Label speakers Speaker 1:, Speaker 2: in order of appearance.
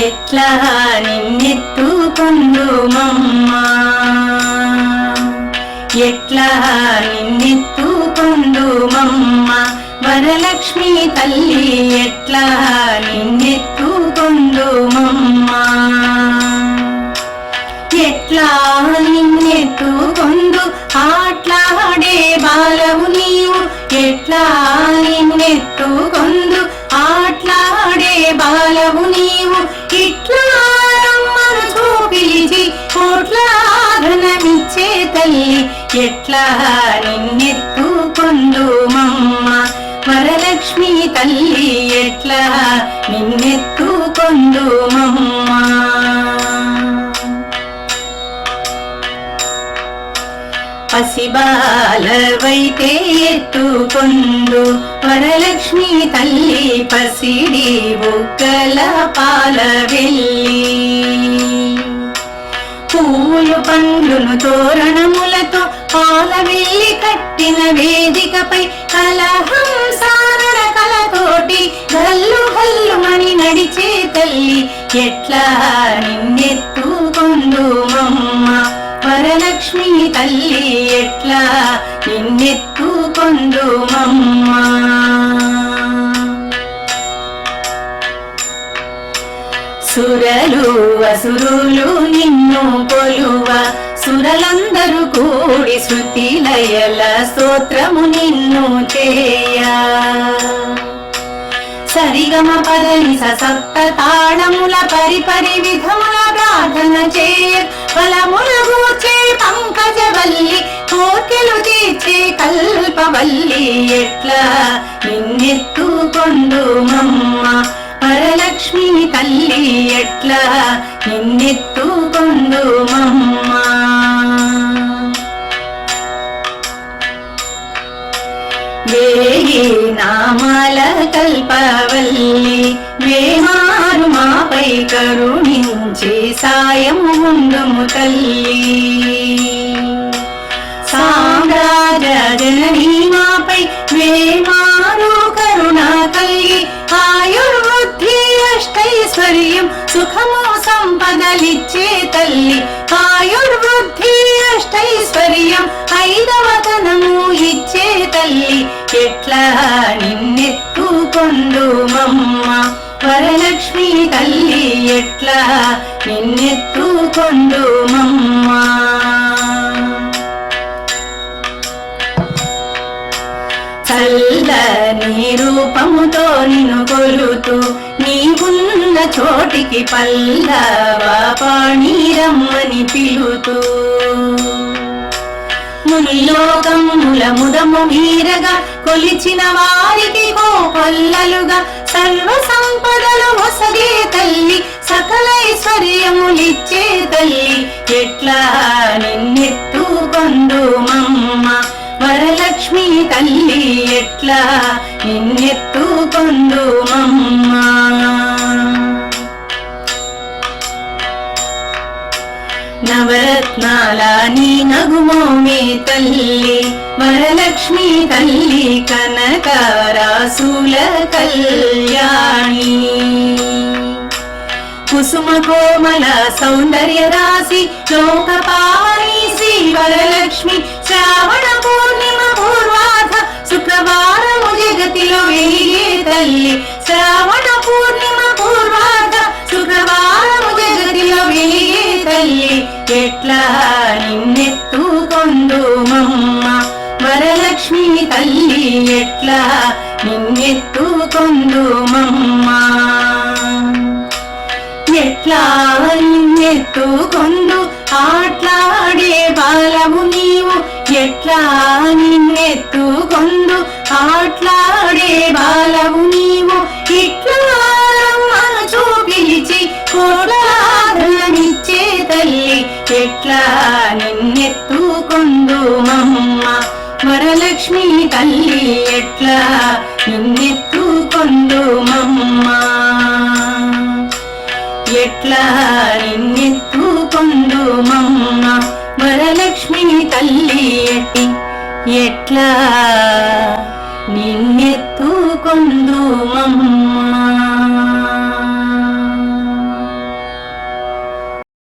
Speaker 1: ఎట్లా నిన్నెత్తుకొందు మమ్మ ఎట్లా నిన్నెత్తుకొందు మమ్మ వరలక్ష్మి తల్లి ఎట్లా నిన్నెత్తుకొందు మమ్మ ఎట్లా నిన్నెత్తుకుందు? ఆట్లాడే బాలవు నీవు. ఎట్లా నిన్నెత్తుకుందు? ఎట్లా నిన్నెత్తుకొందుమమ్మ? వరలక్ష్మి తల్లి ఎట్లా నిన్నెత్తుకొందుమమ్మ? పసిబాలవైతే ఎత్తుకొందు వరలక్ష్మి తల్లి పసిడి బుగ్గల పాల వెళ్ళి పూలు పండ్లును తోరణములతో పాల వెళ్ళి కట్టిన వేదికపై కలహం సారణ కలతోటి గల్లు గల్లుమని నడిచే తల్లి ఎట్లా నిన్నెత్తుకుందుమమ్మ వరలక్ష్మి తల్లి ఎట్లా నిన్నెత్తుకొందు సురలు వసురులు నిన్న నిన్ను కొలువ. సురలందరూ కూడి శృతి లయల స్తోత్రము నిన్ను చేయ. సరిగమ పదని సప్త తాళముల పరిపరి విధముల ప్రార్థన చేయ. ఫలముల గూర్చే పంకజవల్లి కోర్కెలు తీర్చే కల్పవల్లి ఎట్లా? నిన్నెత్తుకొండు మమ్మ పరలక్ష్మి తల్లి ఎట్లా? నిన్నెత్తుకొందు మమ్మ వేయి నామాల కల్పవల్లి వేమారు మాపై కరుణించి సాయము ఉండుము తల్లి. సామ్రాజ జననీ మాపై వేమారు ఐశ్వర్యం సుఖము సంపదలిచ్చే తల్లి. ఆయుర్వృద్ధి అష్టైశ్వర్యం ఐదవతనము ఇచ్చే తల్లి. ఎట్లా నిన్నెత్తుకొండు వరలక్ష్మి తల్లి ఎట్లా నిన్నెత్తుకొండు మమ్మ? చల్లని రూపముతో నిన్ను కొలుతూ చోటికి పల్లవ పాణీరమ్మని పిలుతూ. మునిలోకముల ముదము మీరగా కొలిచిన వారికి కోపల్లలుగా సర్వ సంపదలు వసగే తల్లి సకల ఐశ్వర్యములిచ్చే తల్లి. ఎట్లా నిన్నెత్తుకొందు మమ్మ వరలక్ష్మి తల్లి ఎట్లా నిన్నెత్తుకొందు మమ్మ నాలా నీ నగుమోమే తల్లి వరలక్ష్మి తల్లి కనకారాసుల కళ్యాణి. కుసుమ కోమల సౌందర్య రాశి లోకపాలి శ్రీ వరలక్ష్మి శ్రావణ పూర్ణిమ పూర్వాధ శుక్రవారము జగతిలో వెలిగే తల్లి శ్రావణ పూర్ణిమ పూర్వాధ శుక్రవారము జగతిలో వెలిగే తల్లి. ఎట్లా నిన్నెత్తుకొందు మమ్మ వరలక్ష్మి తల్లి ఎట్లా నిన్నెత్తుకొందు మమ్మ ఎట్లా నిన్నెత్తుకొందు ఆట్లాడే బాలము నీవు. ఎట్లా నిన్నెత్తుకొందు ఆట్లాడే బాలవు ఎట్లా నిన్నెత్తుకొందు వరలక్ష్మి తల్లి ఎట్లా నిన్నెత్తుకొందు మమ్మ ఎట్లా నిన్నెత్తుకొందు మమ్మ వరలక్ష్మి తల్లి ఎట్టి ఎట్లా నిన్నెత్తుకొందు మమ్మ